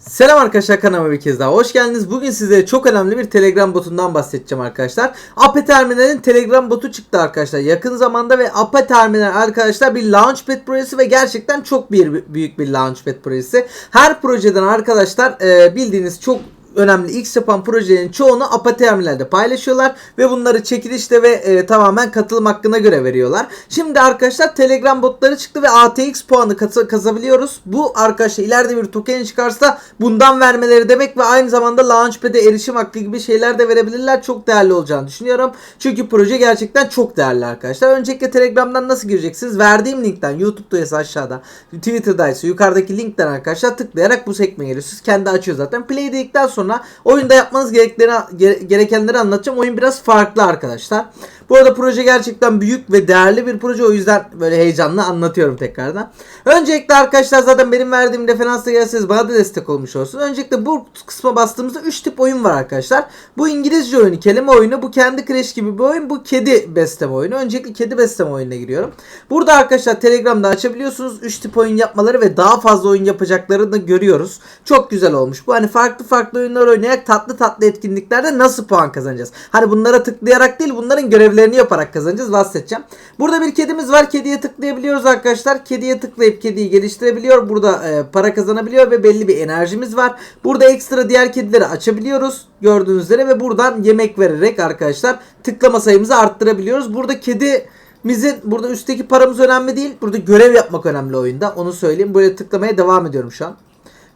Selam arkadaşlar kanalıma bir kez daha hoş geldiniz. Bugün size çok önemli bir Telegram botundan bahsedeceğim arkadaşlar. Ape Terminal'in Telegram botu çıktı arkadaşlar. Yakın zamanda ve Ape Terminal arkadaşlar bir Launchpad projesi ve gerçekten çok bir büyük bir Launchpad projesi. Her projeden arkadaşlar e, bildiğiniz çok önemli X yapan projelerin çoğunu APA terminalde paylaşıyorlar ve bunları çekilişte ve e, tamamen katılım hakkına göre veriyorlar. Şimdi arkadaşlar Telegram botları çıktı ve ATX puanı kaz- kazabiliyoruz. Bu arkadaşlar ileride bir token çıkarsa bundan vermeleri demek ve aynı zamanda Launchpad'e erişim hakkı gibi şeyler de verebilirler. Çok değerli olacağını düşünüyorum. Çünkü proje gerçekten çok değerli arkadaşlar. Öncelikle Telegram'dan nasıl gireceksiniz? Verdiğim linkten YouTube'daysa aşağıda, Twitter'daysa yukarıdaki linkten arkadaşlar tıklayarak bu sekmeye geliyorsunuz. Kendi açıyor zaten. Play dedikten sonra oyunda yapmanız gerekleri, gere- gerekenleri anlatacağım. Oyun biraz farklı arkadaşlar. Bu arada proje gerçekten büyük ve değerli bir proje. O yüzden böyle heyecanlı anlatıyorum tekrardan. Öncelikle arkadaşlar zaten benim verdiğim referansa gelseniz bana da destek olmuş olsun. Öncelikle bu kısma bastığımızda 3 tip oyun var arkadaşlar. Bu İngilizce oyunu, kelime oyunu, bu kendi Crash gibi bir oyun, bu kedi besleme oyunu. Öncelikle kedi besleme oyununa giriyorum. Burada arkadaşlar Telegram'da açabiliyorsunuz. 3 tip oyun yapmaları ve daha fazla oyun yapacaklarını görüyoruz. Çok güzel olmuş. Bu hani farklı farklı oyunlar oynayarak tatlı tatlı etkinliklerde nasıl puan kazanacağız? Hani bunlara tıklayarak değil bunların görevlerini yaparak kazanacağız. Bahsedeceğim. Burada bir kedimiz var. Kediye tıklayabiliyoruz arkadaşlar. Kediye tıklayıp kediyi geliştirebiliyor. Burada e, para kazanabiliyor ve belli bir enerjimiz var. Burada ekstra diğer kedileri açabiliyoruz. Gördüğünüz üzere ve buradan yemek vererek arkadaşlar tıklama sayımızı arttırabiliyoruz. Burada kedi Bizim burada üstteki paramız önemli değil. Burada görev yapmak önemli oyunda. Onu söyleyeyim. Böyle tıklamaya devam ediyorum şu an.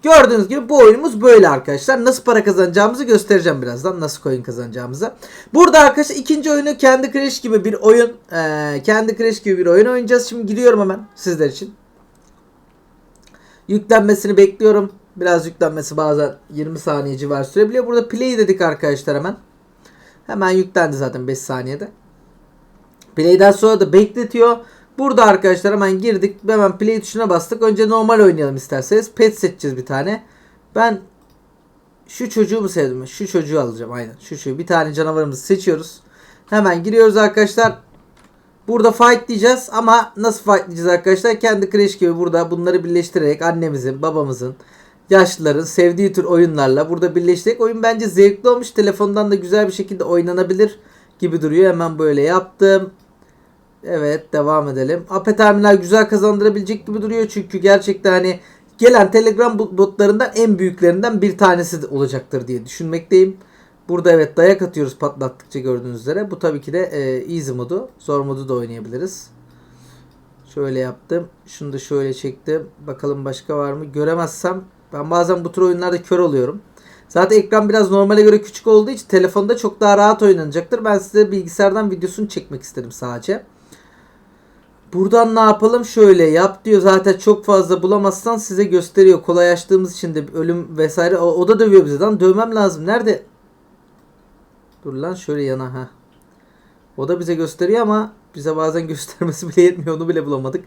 Gördüğünüz gibi bu oyunumuz böyle arkadaşlar. Nasıl para kazanacağımızı göstereceğim birazdan. Nasıl coin kazanacağımızı. Burada arkadaşlar ikinci oyunu kendi Crash gibi bir oyun. eee kendi Crash gibi bir oyun oynayacağız. Şimdi giriyorum hemen sizler için. Yüklenmesini bekliyorum. Biraz yüklenmesi bazen 20 saniye civar sürebiliyor. Burada play dedik arkadaşlar hemen. Hemen yüklendi zaten 5 saniyede. Play'den sonra da bekletiyor. Burada arkadaşlar hemen girdik. Hemen play tuşuna bastık. Önce normal oynayalım isterseniz. Pet seçeceğiz bir tane. Ben şu çocuğu mu sevdim? Şu çocuğu alacağım aynen. Şu çocuğu. Bir tane canavarımızı seçiyoruz. Hemen giriyoruz arkadaşlar. Burada fight diyeceğiz ama nasıl fight diyeceğiz arkadaşlar? Kendi Crash gibi burada bunları birleştirerek annemizin, babamızın, yaşlıların sevdiği tür oyunlarla burada birleştirerek oyun bence zevkli olmuş. Telefondan da güzel bir şekilde oynanabilir gibi duruyor. Hemen böyle yaptım. Evet devam edelim. Ape Terminal güzel kazandırabilecek gibi duruyor. Çünkü gerçekten hani gelen Telegram bot- botlarından en büyüklerinden bir tanesi olacaktır diye düşünmekteyim. Burada evet dayak atıyoruz patlattıkça gördüğünüz üzere. Bu tabii ki de e, easy modu. Zor modu da oynayabiliriz. Şöyle yaptım. Şunu da şöyle çektim. Bakalım başka var mı? Göremezsem ben bazen bu tür oyunlarda kör oluyorum. Zaten ekran biraz normale göre küçük olduğu için telefonda çok daha rahat oynanacaktır. Ben size bilgisayardan videosunu çekmek istedim sadece. Buradan ne yapalım? Şöyle yap diyor. Zaten çok fazla bulamazsan size gösteriyor. Kolay açtığımız için de ölüm vesaire. O, o da dövüyor bizi lan. Dövmem lazım. Nerede? Dur lan şöyle yana ha. O da bize gösteriyor ama bize bazen göstermesi bile yetmiyor. Onu bile bulamadık.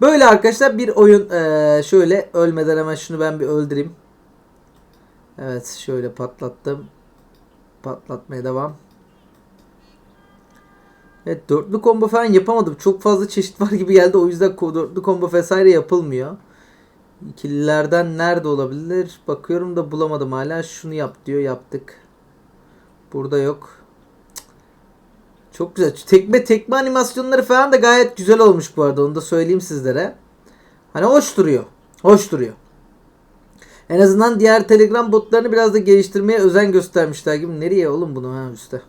Böyle arkadaşlar bir oyun. Ee, şöyle ölmeden hemen şunu ben bir öldüreyim. Evet şöyle patlattım. Patlatmaya devam. Evet dörtlü combo falan yapamadım. Çok fazla çeşit var gibi geldi. O yüzden dörtlü combo vesaire yapılmıyor. İkililerden nerede olabilir? Bakıyorum da bulamadım hala. Şunu yap diyor. Yaptık. Burada yok. Çok güzel. Tekme tekme animasyonları falan da gayet güzel olmuş bu arada. Onu da söyleyeyim sizlere. Hani hoş duruyor. Hoş duruyor. En azından diğer Telegram botlarını biraz da geliştirmeye özen göstermişler gibi. Nereye oğlum bunu ha üstte?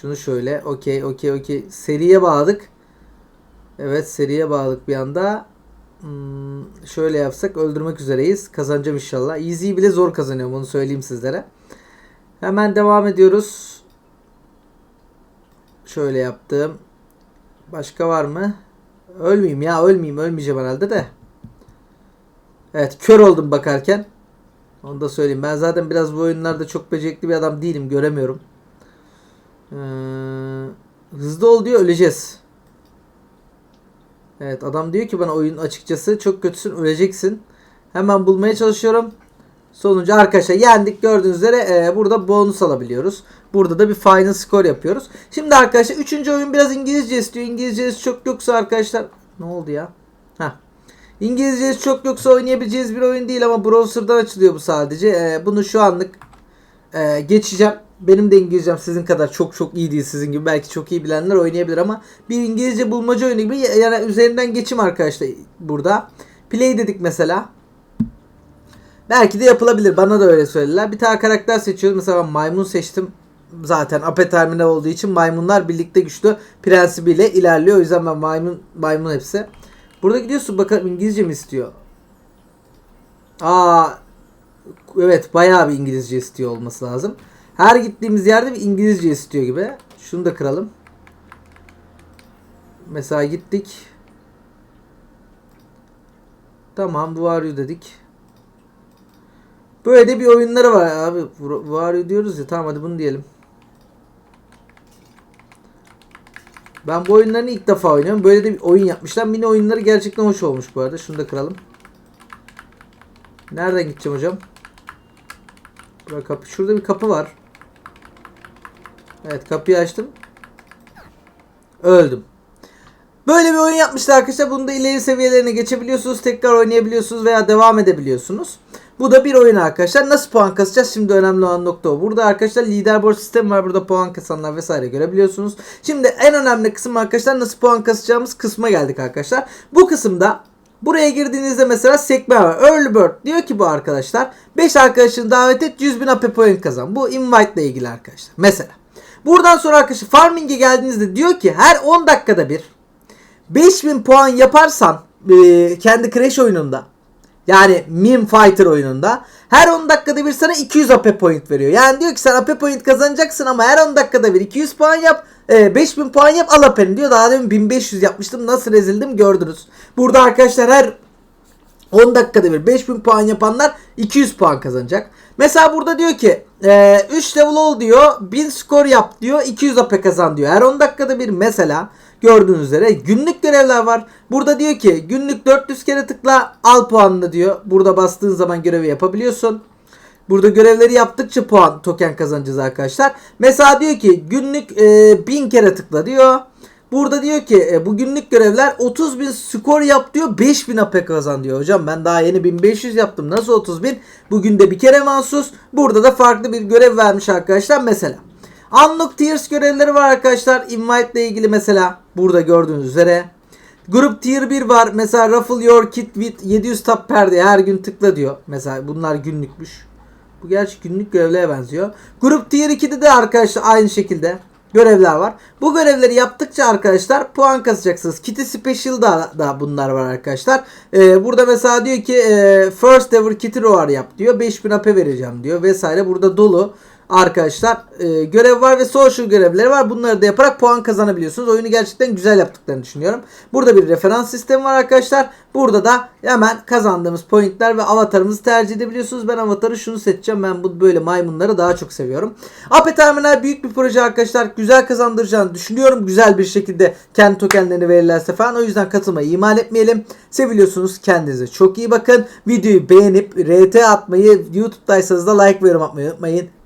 Şunu şöyle. Okey okey okey. Seriye bağladık. Evet seriye bağladık bir anda. Hmm, şöyle yapsak öldürmek üzereyiz. Kazanacağım inşallah. Easy bile zor kazanıyorum onu söyleyeyim sizlere. Hemen devam ediyoruz. Şöyle yaptım. Başka var mı? Ölmeyeyim ya ölmeyeyim. Ölmeyeceğim herhalde de. Evet kör oldum bakarken. Onu da söyleyeyim. Ben zaten biraz bu oyunlarda çok becerikli bir adam değilim. Göremiyorum. Ee, hızlı ol diyor öleceğiz. Evet adam diyor ki bana oyun açıkçası çok kötüsün öleceksin. Hemen bulmaya çalışıyorum. Sonucu arkadaşlar yendik gördüğünüz üzere e, burada bonus alabiliyoruz. Burada da bir final score yapıyoruz. Şimdi arkadaşlar 3. oyun biraz İngilizce istiyor. İngilizceniz çok yoksa arkadaşlar ne oldu ya? Heh. İngilizcesi çok yoksa oynayabileceğiniz bir oyun değil ama browser'dan açılıyor bu sadece. Ee, bunu şu anlık e, geçeceğim. Benim de İngilizcem sizin kadar çok çok iyi değil sizin gibi. Belki çok iyi bilenler oynayabilir ama bir İngilizce bulmaca oyunu gibi yani üzerinden geçim arkadaşlar burada. Play dedik mesela. Belki de yapılabilir. Bana da öyle söylediler. Bir tane karakter seçiyoruz. Mesela ben maymun seçtim. Zaten ape terminal olduğu için maymunlar birlikte güçlü prensibiyle ilerliyor. O yüzden ben maymun maymun hepsi. Burada gidiyorsun bakalım İngilizce mi istiyor? Aa evet bayağı bir İngilizce istiyor olması lazım. Her gittiğimiz yerde bir İngilizce istiyor gibi. Şunu da kıralım. Mesela gittik. Tamam bu var you dedik. Böyle de bir oyunları var abi. Var you diyoruz ya tamam hadi bunu diyelim. Ben bu oyunlarını ilk defa oynuyorum. Böyle de bir oyun yapmışlar. Mini oyunları gerçekten hoş olmuş bu arada. Şunu da kıralım. Nereden gideceğim hocam? Burada kapı. Şurada bir kapı var. Evet kapıyı açtım. Öldüm. Böyle bir oyun yapmışlar arkadaşlar. Bunu da ileri seviyelerine geçebiliyorsunuz. Tekrar oynayabiliyorsunuz veya devam edebiliyorsunuz. Bu da bir oyun arkadaşlar. Nasıl puan kasacağız? Şimdi önemli olan nokta o. Burada arkadaşlar leaderboard sistemi var. Burada puan kasanlar vesaire görebiliyorsunuz. Şimdi en önemli kısım arkadaşlar nasıl puan kasacağımız kısma geldik arkadaşlar. Bu kısımda Buraya girdiğinizde mesela sekme var. Early Bird diyor ki bu arkadaşlar 5 arkadaşını davet et 100 bin AP point kazan. Bu invite ile ilgili arkadaşlar. Mesela. Buradan sonra arkadaşlar farming'e geldiğinizde diyor ki her 10 dakikada bir 5000 puan yaparsan e, kendi Crash oyununda yani Meme Fighter oyununda her 10 dakikada bir sana 200 AP point veriyor. Yani diyor ki sen AP point kazanacaksın ama her 10 dakikada bir 200 puan yap. E, 5000 puan yap al AP'ni diyor. Daha demin 1500 yapmıştım. Nasıl rezildim gördünüz. Burada arkadaşlar her 10 dakikada bir 5000 puan yapanlar 200 puan kazanacak. Mesela burada diyor ki e, 3 level ol diyor 1000 skor yap diyor 200 AP kazan diyor. Her 10 dakikada bir mesela gördüğünüz üzere günlük görevler var. Burada diyor ki günlük 400 kere tıkla al puanını diyor. Burada bastığın zaman görevi yapabiliyorsun. Burada görevleri yaptıkça puan token kazanacağız arkadaşlar. Mesela diyor ki günlük e, 1000 kere tıkla diyor. Burada diyor ki e, bu günlük görevler 30 bin skor yap diyor 5000 AP kazan diyor. Hocam ben daha yeni 1500 yaptım nasıl 30 bin? Bugün de bir kere mahsus. Burada da farklı bir görev vermiş arkadaşlar mesela. Unlock Tiers görevleri var arkadaşlar. Invite ile ilgili mesela burada gördüğünüz üzere. Grup Tier 1 var. Mesela Ruffle Your Kit with 700 tap perde her gün tıkla diyor. Mesela bunlar günlükmüş. Bu gerçi günlük görevlere benziyor. Grup Tier 2'de de arkadaşlar aynı şekilde görevler var. Bu görevleri yaptıkça arkadaşlar puan kasacaksınız. Kitty Special'da da bunlar var arkadaşlar. Ee, burada mesela diyor ki e, First Ever Kitty Roar yap diyor. 5000 AP vereceğim diyor vesaire. Burada dolu arkadaşlar e, görev var ve social görevleri var. Bunları da yaparak puan kazanabiliyorsunuz. Oyunu gerçekten güzel yaptıklarını düşünüyorum. Burada bir referans sistemi var arkadaşlar. Burada da hemen kazandığımız pointler ve avatarımızı tercih edebiliyorsunuz. Ben avatarı şunu seçeceğim. Ben bu böyle maymunları daha çok seviyorum. AP Terminal büyük bir proje arkadaşlar. Güzel kazandıracağını düşünüyorum. Güzel bir şekilde kendi tokenlerini verirlerse falan. O yüzden katılmayı ihmal etmeyelim. Seviliyorsunuz. Kendinize çok iyi bakın. Videoyu beğenip RT atmayı, YouTube'daysanız da like ve yorum atmayı unutmayın.